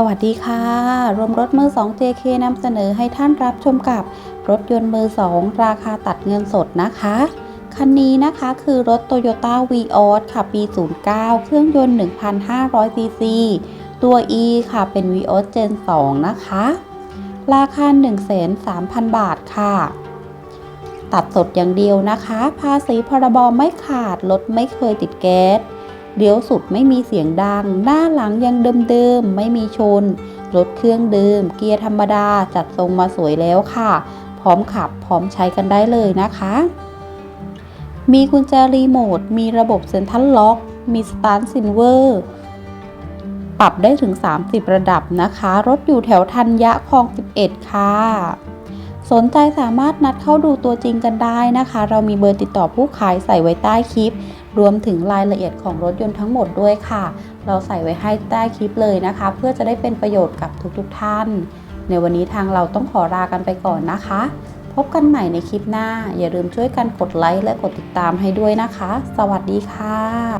สวัสดีค่ะ รวมรถมือ 2 JK นำเสนอให้ท่านรับชมกับรถยนต์มือ 2 ราคาตัดเงินสดนะคะ คันนี้นะคะคือรถ Toyota Vios ค่ะ ปี 09 เครื่องยนต์ 1,500 cc ตัว E ค่ะเป็น Vios Gen 2 นะคะ ราคา1,300,000 บาทค่ะ ตัดสดอย่างเดียวนะคะ ภาษีพรบไม่ขาด รถไม่เคยติดแก๊ส เลี้ยวสุดไม่มีเสียงดัง หน้าหลังยังเดิมๆ ไม่มีชน รถเครื่องเดิม เกียร์ธรรมดาจัดทรงมาสวยแล้วค่ะ พร้อมขับพร้อมใช้กันได้เลยนะคะ มีกุญแจรีโมท มีระบบเซ็นทรัลล็อก มีสตาร์ทซินเวอร์ปรับได้ถึง 30 ระดับนะคะ รถอยู่แถวธัญญะคลอง 11 ค่ะ สนใจสามารถนัดเข้าดูตัวจริงกันได้นะคะ เรามีเบอร์ติดต่อผู้ขายใส่ไว้ใต้คลิป รวมถึงรายละเอียดของรถยนต์ทั้งหมดด้วยค่ะ เราใส่ไว้ให้ใต้คลิปเลยนะคะ เพื่อจะได้เป็นประโยชน์กับทุกๆทท่าน ในวันนี้ทางเราต้องขอลากันไปก่อนนะคะ พบกันใหม่ในคลิปหน้า อย่าลืมช่วยกันกดไลค์และกดติดตามให้ด้วยนะคะ สวัสดีค่ะ